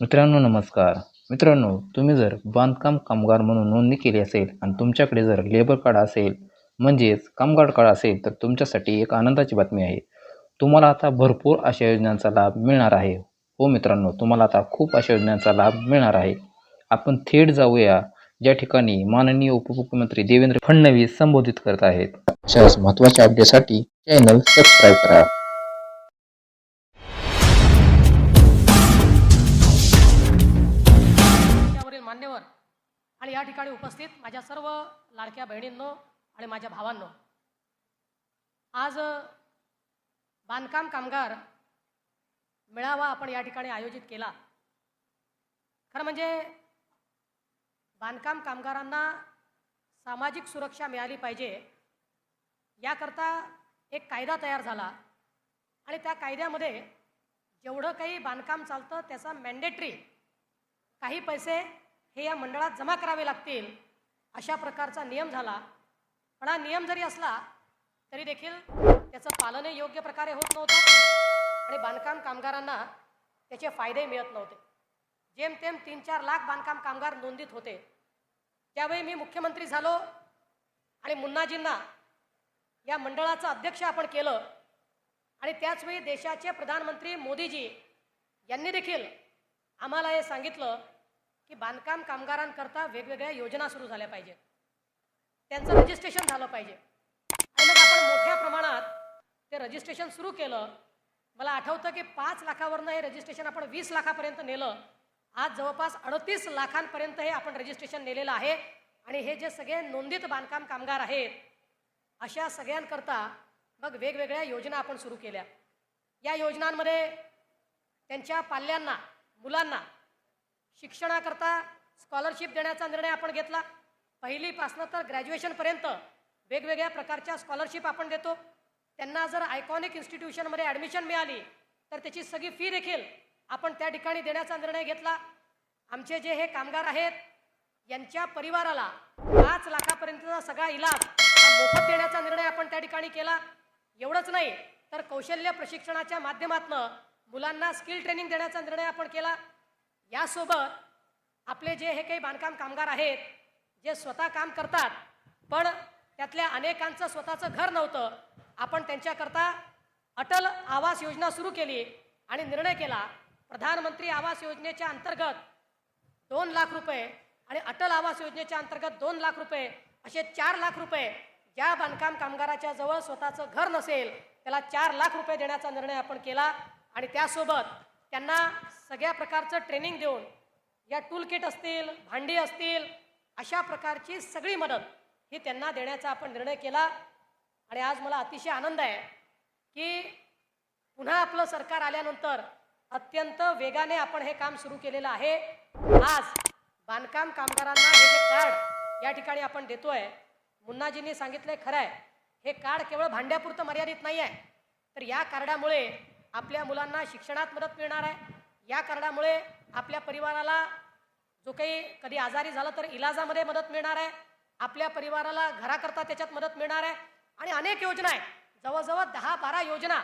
मित्रांनो नमस्कार. मित्रांनो तुम्ही जर बांधकाम कामगार म्हणून नोंदणी केली असेल आणि तुमच्याकडे जर लेबर कार्ड असेल म्हणजेच कामगार कार्ड असेल तर तुमच्यासाठी एक आनंदाची बातमी आहे. तुम्हाला आता भरपूर अशा योजनांचा लाभ मिळणार आहे. हो मित्रांनो तुम्हाला आता खूप अशा योजनांचा लाभ मिळणार आहे. आपण थेट जाऊया ज्या ठिकाणी माननीय उपमुख्यमंत्री देवेंद्र फडणवीस संबोधित करत आहेत. अशाच महत्त्वाच्या अपडेटसाठी चॅनल सबस्क्राईब करा. आणि या ठिकाणी उपस्थित माझ्या सर्व लाडक्या बहिणींनो आणि माझ्या भावांनो. आज बांधकाम कामगार मेळावा आपण या ठिकाणी आयोजित केला. खरं म्हणजे बांधकाम कामगारांना सामाजिक सुरक्षा मिळाली पाहिजे याकरता एक कायदा तयार झाला आणि त्या कायद्यामध्ये जेवढं काही बांधकाम चालतं त्याचा मॅन्डेटरी काही पैसे हे या मंडळात जमा करावे लागतील अशा प्रकारचा नियम झाला. पण हा नियम जरी असला तरी देखील त्याचं पालनही योग्य प्रकारे होत नव्हतं आणि बांधकाम कामगारांना त्याचे फायदे मिळत नव्हते. जेमतेम तीन चार लाख बांधकाम कामगार नोंदीत होते. त्यावेळी मी मुख्यमंत्री झालो आणि मुन्नाजींना या मंडळाचं अध्यक्ष आपण केलं आणि त्याचवेळी देशाचे प्रधानमंत्री मोदीजी यांनी देखील आम्हाला हे सांगितलं की बांधकाम कामगारांकरता वेगवेगळ्या योजना सुरू झाल्या पाहिजेत त्यांचं रजिस्ट्रेशन झालं पाहिजे. आणि मग आपण मोठ्या प्रमाणात ते रजिस्ट्रेशन सुरू केलं. मला आठवतं की पाच लाखावरनं हे रजिस्ट्रेशन आपण वीस लाखापर्यंत नेलं. आज जवळपास अडतीस लाखांपर्यंत हे आपण रजिस्ट्रेशन नेलेलं आहे. आणि हे जे सगळे नोंदित बांधकाम कामगार आहेत अशा सगळ्यांकरता मग वेगवेगळ्या योजना आपण सुरू केल्या. या योजनांमध्ये त्यांच्या पाल्यांना मुलांना शिक्षणाकरता स्कॉलरशिप देण्याचा निर्णय आपण घेतला. पहिलीपासनं तर ग्रॅज्युएशनपर्यंत वेगवेगळ्या प्रकारच्या स्कॉलरशिप आपण देतो. त्यांना जर आयकॉनिक इन्स्टिट्यूशनमध्ये ॲडमिशन मिळाली तर त्याची सगळी फी देखील आपण त्या ठिकाणी देण्याचा निर्णय घेतला. आमचे जे हे कामगार आहेत यांच्या परिवाराला पाच लाखापर्यंतचा सगळा इलाज मोफत देण्याचा निर्णय आपण त्या ठिकाणी केला. एवढंच नाही तर कौशल्य प्रशिक्षणाच्या माध्यमातून मुलांना स्किल ट्रेनिंग देण्याचा निर्णय आपण केला. यासोबत आपले जे हे काही बांधकाम कामगार आहेत जे स्वतः काम करतात पण त्यातल्या अनेकांचं स्वतःचं घर नव्हतं. आपण त्यांच्याकरता अटल आवास योजना सुरू केली आणि निर्णय केला. प्रधानमंत्री आवास योजनेच्या अंतर्गत दोन लाख रुपये आणि अटल आवास योजनेच्या अंतर्गत दोन लाख रुपये असे चार लाख रुपये ज्या बांधकाम कामगाराच्या जवळ स्वतःचं घर नसेल त्याला चार लाख रुपये देण्याचा निर्णय आपण केला आणि त्यासोबत त्यांना सगळ्या प्रकारचं ट्रेनिंग देऊन या टूल किट असतील भांडी असतील अशा प्रकारची सगळी मदत ही त्यांना देण्याचा आपण निर्णय केला. आणि आज मला अतिशय आनंद आहे की पुन्हा आपलं सरकार आल्यानंतर अत्यंत वेगाने आपण हे काम सुरू केलेलं आहे. आज बांधकाम कामगारांना हे जे कार्ड या ठिकाणी आपण देतोय मुन्नाजींनी सांगितलंय खरं आहे हे कार्ड केवळ भांड्यापुरतं मर्यादित नाही आहे तर या कार्डामुळे आपल्या मुलांना शिक्षणात मदत मिळणार आहे. या कार्डामुळे आपल्या परिवाराला जो काही कधी आजारी झाला तर इलाजामध्ये मदत मिळणार आहे. आपल्या परिवाराला घराकरता त्याच्यात मदत मिळणार आहे. आणि अनेक योजना आहेत. जवळजवळ दहा बारा योजना.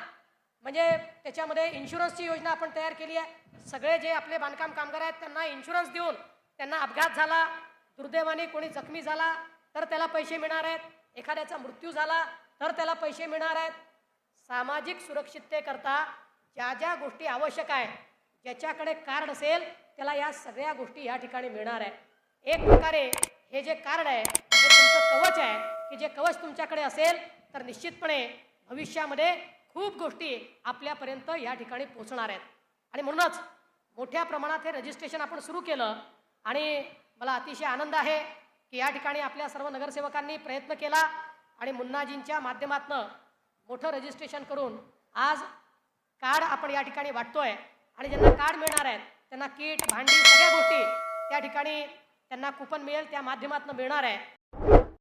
म्हणजे त्याच्यामध्ये इन्शुरन्सची योजना आपण तयार केली आहे. सगळे जे आपले बांधकाम कामगार आहेत त्यांना इन्शुरन्स देऊन त्यांना अपघात झाला दुर्दैवाने कोणी जखमी झाला तर त्याला पैसे मिळणार आहेत. एखाद्याचा मृत्यू झाला तर त्याला पैसे मिळणार आहेत. सामाजिक सुरक्षिततेकरता ज्या ज्या गोष्टी आवश्यक आहे ज्याच्याकडे कार्ड असेल त्याला या सगळ्या गोष्टी या ठिकाणी मिळणार आहे. एक प्रकारे हे जे कार्ड आहे हे तुमचं कवच आहे की जे कवच तुमच्याकडे असेल तर निश्चितपणे भविष्यामध्ये खूप गोष्टी आपल्यापर्यंत या ठिकाणी पोहोचणार आहेत. आणि म्हणूनच मोठ्या प्रमाणात हे रजिस्ट्रेशन आपण सुरू केलं आणि मला अतिशय आनंद आहे की या ठिकाणी आपल्या सर्व नगरसेवकांनी प्रयत्न केला आणि मुन्नाजींच्या माध्यमातनं मोठं रजिस्ट्रेशन करून आज कार्ड आपण या ठिकाणी वाटतोय आणि ज्यांना कार्ड मिळणार आहेत त्यांना किट भांडी सगळ्या गोष्टी त्या ठिकाणी त्यांना कुपन मिळेल त्या माध्यमातून मिळणार आहे.